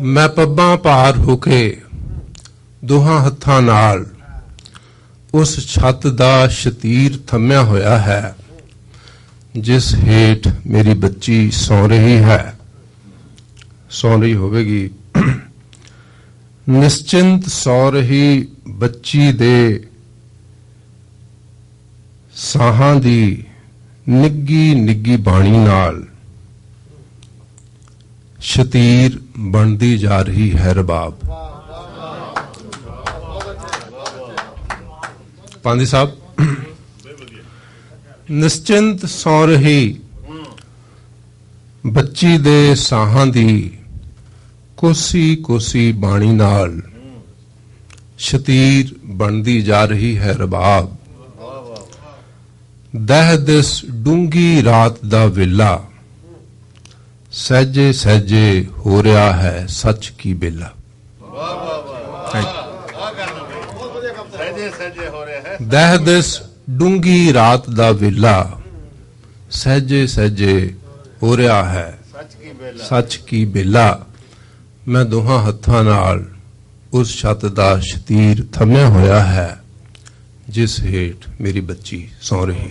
ਮੈਂ ਪੱਬਾਂ ਭਾਰ ਹੋ ਕੇ ਦੋਹਾਂ ਹੱਥਾਂ ਨਾਲ ਉਸ ਛੱਤ ਦਾ ਸ਼ਤੀਰ ਥੰਮਿਆ ਹੋਇਆ ਹੈ, ਜਿਸ ਹੇਠ ਮੇਰੀ ਬੱਚੀ ਸੌ ਰਹੀ ਹੈ। ਸੌ ਰਹੀ ਹੋਵੇਗੀ। ਨਿਸ਼ਚਿੰਤ ਸੌ ਰਹੀ ਬੱਚੀ ਦੇ ਸਾਹਾਂ ਦੀ ਨਿੱਗੀ ਨਿੱਗੀ ਬਾਣੀ ਨਾਲ ਸ਼ਤੀਰ ਬਣਦੀ ਜਾ ਰਹੀ ਹੈ ਰਬਾਬ। ਪਾਂਦੀ ਸਾਹਿਬ, ਨਿਸ਼ਚਿੰਤ ਸੌ ਰਹੀ ਬੱਚੀ ਦੇ ਸਾਹਾਂ ਦੀ ਕੋਸੀ ਕੋਸੀ ਬਾਣੀ ਨਾਲ ਸ਼ਤੀਰ ਬਣਦੀ ਜਾ ਰਹੀ ਹੈ ਰਬਾਬ। ਦਹਿ ਦਿਸ ਡੂੰਗੀ ਰਾਤ ਦਾ ਵੇਲਾ ਸਹਜੇ ਸਹਜੇ ਹੋ ਰਿਹਾ ਹੈ ਸੱਚ ਕੀ ਬੇਲਾ। ਸਹਜੇ ਸਹਜੇ ਹੋ ਰਿਹਾ ਹੈ। ਦਹ ਦਿਸ ਡੂੰਗੀ ਰਾਤ ਦਾ ਵੇਲਾ। ਸਹਜੇ ਸਹਜੇ ਹੋ ਰਿਹਾ ਹੈ ਸੱਚ ਕੀ ਬੇਲਾ। ਸੱਚ ਕੀ ਬੇਲਾ। ਮੈਂ ਦੋਹਾਂ ਹੱਥਾਂ ਨਾਲ ਉਸ ਛੱਤ ਦਾ ਸ਼ਤੀਰ ਥੰਮਿਆ ਹੋਇਆ ਹੈ ਜਿਸ ਹੇਠ ਮੇਰੀ ਬੱਚੀ ਸੌ ਰਹੀ